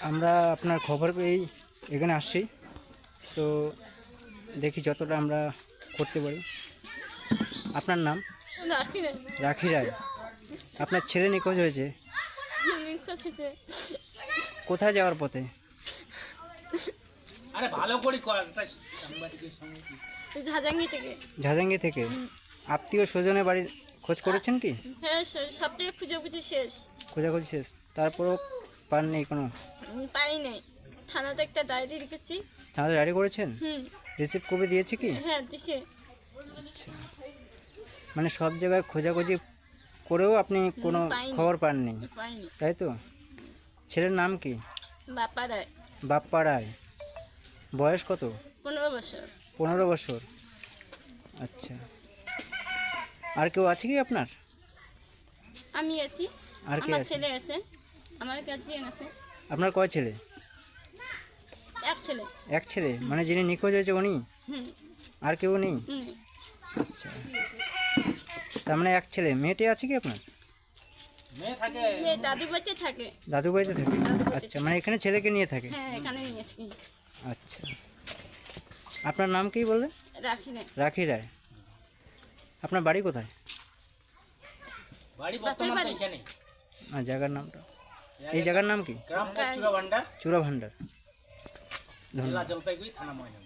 আমরা আপনার খবর পেয়েই এখানে আসছি। তো দেখি যতটা আমরা করতে পারি। আপনার নাম? রাখি রায়। আপনার ছেলে নিখোঁজ হয়েছে? কোথায় যাওয়ার পথে? আরে ভালো করে? ঝাজাঙ্গি থেকে। ঝাজাঙ্গি থেকে? আত্মীয় স্বজনের বাড়ি খোঁজ করেছেন কি? হ্যাঁ সব থেকে খুঁজে খুঁজে শেষ। খোঁজাখুঁজি শেষ। তারপরও পান নেই কোনো পাই নেই। থানাতে একটা ডায়েরি লিখেছি। তাহলে ডায়েরি করেছেন? হুম। রিসিভ কপি দিয়েছে কি? হ্যাঁ দিছে। আচ্ছা। মানে সব জায়গায় খোঁজাখুঁজি করেও আপনি কোনো খবর পাননি? তাই তো? ছেলের নাম কি? বাপা দেয় বাপ্পা রায়। বয়স কত? পনেরো বছর। পনেরো বছর। আচ্ছা। আর কেউ আছে কি আপনার? আমি আছি। আর কে আছে? ছেলে আছে। আমার গার্জিয়ান আছে। আপনার কয় ছেলে? এক ছেলে। এক ছেলে? মানে যিনি নিখোঁজ হয়েছে উনি? হুম। আর কেউ নেই? আচ্ছা। তার মানে এক ছেলে। মেয়েটি আছে কি আপনার? মেয়ে থাকে। দাদু বাড়িতে থাকে। দাদু বাড়িতে থাকে? আচ্ছা মানে এখানে ছেলেকে নিয়ে থাকে? হ্যাঁ এখানে নিয়ে থাকি। আচ্ছা। আপনার নাম কি বললেন? রাখি রায়। আপনার বাড়ি কোথায়? বাড়ি বর্তমান এখানে আর জায়গার নামটা। এই জায়গার নাম কি? গ্রাম চূড়া ভান্ডার চূড়া ভান্ডার জেলা জলপাইগুড়ি থানা ময়না